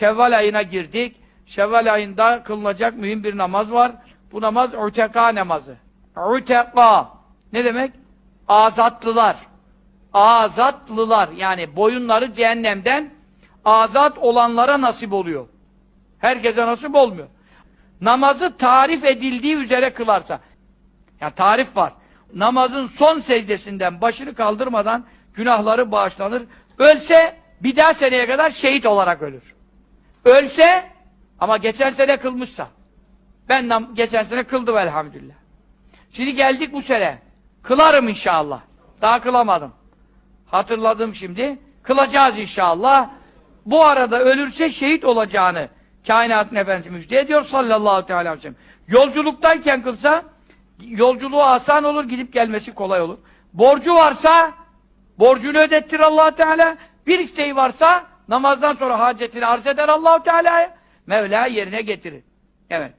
Şevval ayına girdik. Şevval ayında kılınacak mühim bir namaz var. Bu namaz uteka namazı. Uteka. Ne demek? Azatlılar. Azatlılar. Yani boyunları cehennemden azat olanlara nasip oluyor. Herkese nasip olmuyor. Namazı tarif edildiği üzere kılarsa. Yani tarif var. Namazın son secdesinden başını kaldırmadan günahları bağışlanır. Ölse bir daha seneye kadar şehit olarak ölür. Ölse ama geçen sene kılmışsa. Ben geçen sene kıldım elhamdülillah. Şimdi geldik bu sene. Kılarım inşallah. Daha kılamadım. Hatırladım şimdi. Kılacağız inşallah. Bu arada ölürse şehit olacağını kainatın efendisi müjde ediyor sallallahu teala aleyhi ve sellem. Yolculuktayken kılsa yolculuğu asan olur, gidip gelmesi kolay olur. Borcu varsa borcunu ödettir allah Teala. Bir isteği varsa namazdan sonra hacetini arz eder allah Teala'ya. Mevla yerine getirir. Evet.